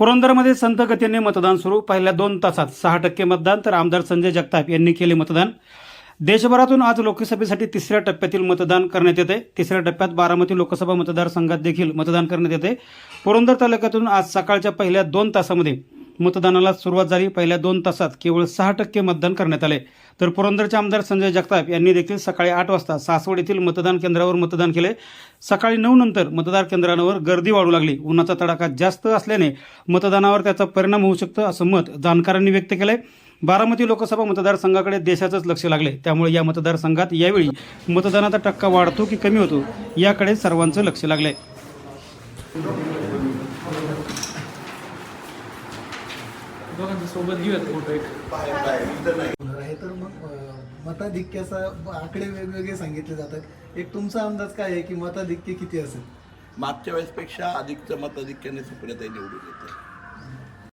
पुरंदरमध्ये संत गतीने मतदान सुरू. पहिल्या दोन तासात सहा टक्के मतदान तर आमदार संजय जगताप यांनी केले मतदान. देशभरातून आज लोकसभेसाठी तिसऱ्या टप्प्यातील मतदान करण्यात येते. तिसऱ्या टप्प्यात बारामती लोकसभा मतदारसंघात देखील मतदान करण्यात येते. पुरंदर तालुक्यातून आज सकाळच्या पहिल्या दोन तासामध्ये मतदानाला सुरुवात झाली पहिल्या दोन तासात. केवळ सहा टक्के मतदान करण्यात आले. तर पुरंदरचे आमदार संजय जगताप यांनी देखील सकाळी आठ वाजता सासवड येथील मतदान केंद्रावर मतदान केले. सकाळी नऊ नंतर मतदार केंद्रांवर गर्दी वाढू लागली. उन्हाचा तडाखा जास्त असल्याने मतदानावर त्याचा परिणाम होऊ शकतो असं मत जाणकारांनी व्यक्त केलंय. बारामती लोकसभा मतदारसंघाकडे देशाचंच लक्ष लागले. त्यामुळे या मतदारसंघात यावेळी मतदानाचा टक्का वाढतो की कमी होतो याकडे सर्वांचं लक्ष लागले दोघांच्या सोबत घेऊयात फोटो एक. होणार आहे तर मग अं, मताधिक्याचा आकडे वेगवेगळे सांगितले जातात. एक तुमचा अंदाज काय आहे की मताधिक्य किती असेल? मागच्या वेळेसपेक्षा अधिकचं मताधिक्याने सुप्रियाताई निवडून येते